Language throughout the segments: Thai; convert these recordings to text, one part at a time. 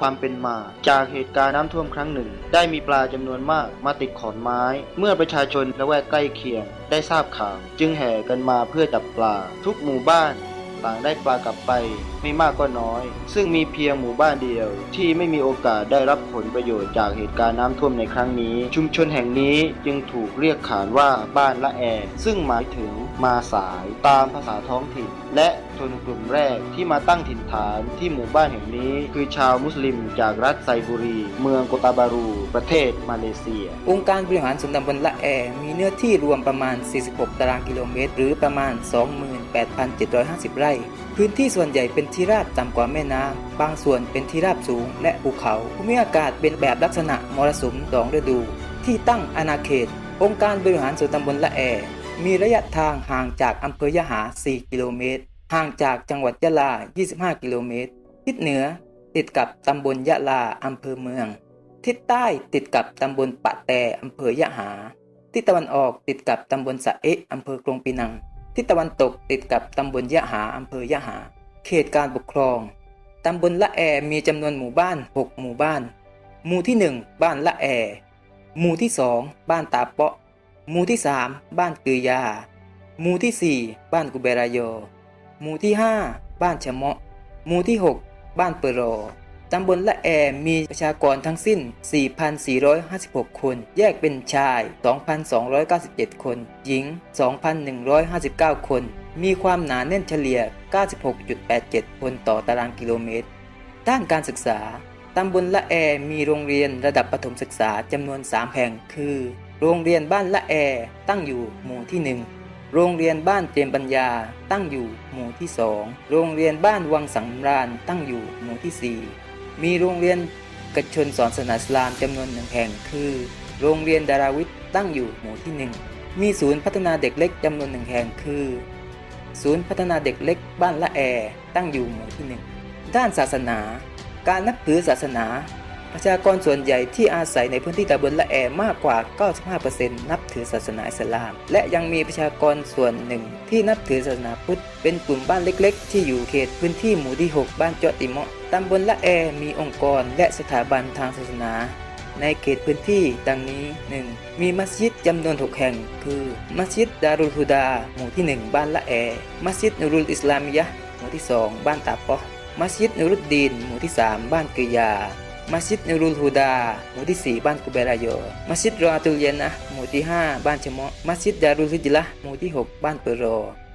ความเป็นมา จากเหตุการณ์น้ำท่วมครั้งหนึ่ง ได้มีปลาจำนวนมากมาติดขอนไม้ เมื่อประชาชนละแวกใกล้เคียง ได้ทราบข่าว จึงแห่กันมาเพื่อจับปลา ทุกหมู่บ้านต่างได้ปลากลับไปไม่มากก็น้อย ซึ่งมีเพียงหมู่บ้านเดียว ที่ไม่มีโอกาสได้รับผลประโยชน์จากเหตุการณ์น้ำท่วมในครั้งนี้ ชุมชนแห่งนี้จึงถูกเรียกขานว่าบ้านละแอ ซึ่งหมายถึงมาสายตามภาษาท้องถิ่น และชนกลุ่มแรกที่มาตั้งถิ่นฐานที่หมู่บ้านแห่งนี้ คือชาวมุสลิมจากรัฐไซบุรี เมืองโกตาบารู ประเทศมาเลเซีย องค์การบริหารส่วนตำบลละแอ มีเนื้อที่รวมประมาณ 46 ตารางกิโลเมตร หรือประมาณ 28,750 ไร่ พื้นที่ส่วนใหญ่เป็นที่ราบต่ำกว่าแม่น้ำบางส่วนเป็นที่ราบสูงและภูเขาภูมิอากาศเป็นแบบลักษณะมรสุมสองฤดู ที่ตั้งอาณาเขต องค์การบริหารส่วนตำบลละแอ มีระยะทางห่างจากอำเภอยะหา 4 กิโลเมตร ห่างจากจังหวัดยะลา 25 กิโลเมตร ทิศเหนือติดกับตำบลยะลาอำเภอเมือง ทิศใต้ติดกับตำบลปะแตอำเภอยะหา ทิศตะวันออกติดกับตำบลสะเอะอำเภอกรงปีนัง ทิศตะวันตกติดกับตำบลยะหาอำเภอยะหา เขตการปกครอง ตำบลละแอมีจำนวนหมู่บ้าน 6 หมู่บ้าน หมู่ที่ 1 บ้านละแอ หมู่ที่ 2 บ้านตาเปาะ หมู่ที่ 3 บ้านกือยา หมู่ที่ 4 บ้านกุเบรายโย หมู่ที่ 5 บ้านชะเมาะ หมู่ที่ 6 บ้านเปโรตำบลละแอมีประชากรทั้งสิ้น 4,456 คน แยกเป็นชาย 2,297 คน หญิง 2,159 คน มีความหนาแน่นเฉลี่ย 96.87 คนต่อตารางกิโลเมตร ด้านการศึกษาำบลละแอมีโรงเรียนระดับประถมศึกษาจำนวน 3 แห่ง คือ โรงเรียนบ้านละแอตั้งอยู่หมู่ที่ 1 โรงเรียนบ้านเจมปัญญาตั้งอยู่หมู่ที่ 2 โรงเรียนบ้านวังสังรานตั้งอยู่หมู่ที่ 4 มีโรงเรียนกระชนสอนศาสนาอิสลามจำนวนหนึ่งแห่ง คือ โรงเรียนดาราวิทย์ตั้งอยู่หมู่ที่ 1 มีศูนย์พัฒนาเด็กเล็กจำนวนหนึ่งแห่งคือ ศูนย์พัฒนาเด็กเล็กบ้านละแอตั้งอยู่หมู่ที่ 1 ด้านศาสนา การนับถือศาสนา ประชากรส่วนใหญ่ที่อาศัยในพื้นที่ตำบลละแอมากกว่า 95%นับถือศาสนาอิสลาม และยังมีประชากรส่วนหนึ่ง ที่นับถือศาสนาพุทธ เป็นกลุ่มบ้านเล็กๆ ที่อยู่เขตพื้นที่หมู่ที่ 6 บ้านเจาะติเมาะตำบลละแอมีองค์กรและสถาบันทางศาสนาในเขตพื้นที่ดังนี้ 1. มีมัสยิดจำนวน 6 แห่ง คือ มัสยิดดารุลฮุดา หมู่ที่ 1 บ้านละแอ มัสยิดนูรุลอิสลามิยะห์หมู่ที่ 2 บ้านตาปอ มัสยิดนูรุดดีนหมู่ที่ 3 บ้านกือยา มัสยิดนูรุลฮูดา หมู่ที่ 4 บ้านกุเบรายโยมัสยิดรออาตุลเยนนะหมู่ที่ 5 บ้านชะมาะมัสยิดดารุลฮิจละห์หมู่ที่ 6 บ้านเปโร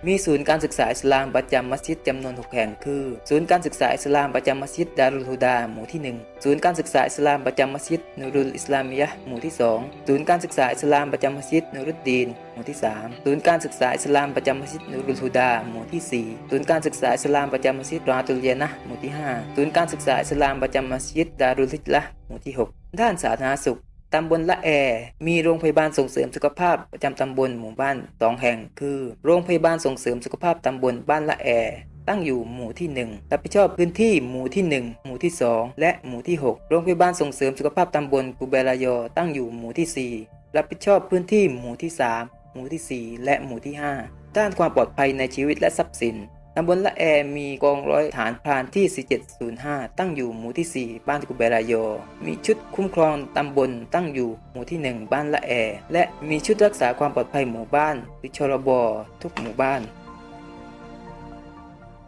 มีศูนย์การศึกษาอิสลามประจำมัสยิดจำนวน 6 แห่งคือ ศูนย์การศึกษาอิสลามประจำมัสยิดดารุลฮูดาหมู่ที่ 1 ศูนย์การศึกษาอิสลามประจำมัสยิดนูรุลอิสลามิยะหมู่ที่ 2 ศูนย์การศึกษาอิสลามประจำมัสยิดนูรุดดีนหมู่ที่ 3 ศูนย์การศึกษาอิสลามประจำมัสยิดนูรุลฮูดาหมู่ที่ 4 ศูนย์การศึกษาอิสลามประจำมัสยิดราตุลเยนนะหมู่ที่ 5 ศูนย์การศึกษาอิสลามประจำมัสยิดดารุลฮิจละห์หมู่ที่ 6 ด้านสาธารณสุข ตำบลละแอ มีโรงพยาบาลส่งเสริมสุขภาพประจำตำบลหมู่บ้านสองแห่ง คือ โรงพยาบาลส่งเสริมสุขภาพตำบลบ้านละแอ ตั้งอยู่หมู่ที่ 1 รับผิดชอบพื้นที่หมู่ที่ 1 หมู่ที่ 2 และหมู่ที่ 6 โรงพยาบาลส่งเสริมสุขภาพตำบลกุเบรายอ ตั้งอยู่หมู่ที่ 4 รับผิดชอบพื้นที่หมู่ที่ 3 หมู่ที่ 4 และหมู่ที่ 5 ด้านความปลอดภัยในชีวิตและทรัพย์สิน ตำบลละแอมีกองร้อยฐานพรานที่ 4705 ตั้งอยู่หมู่ที่ 4 บ้านกุเบรายอ มีชุดคุ้มครองตำบลตั้งอยู่หมู่ที่ 1 บ้านละแอ และมีชุดรักษาความปลอดภัยหมู่บ้านหรือชรบทุกหมู่บ้าน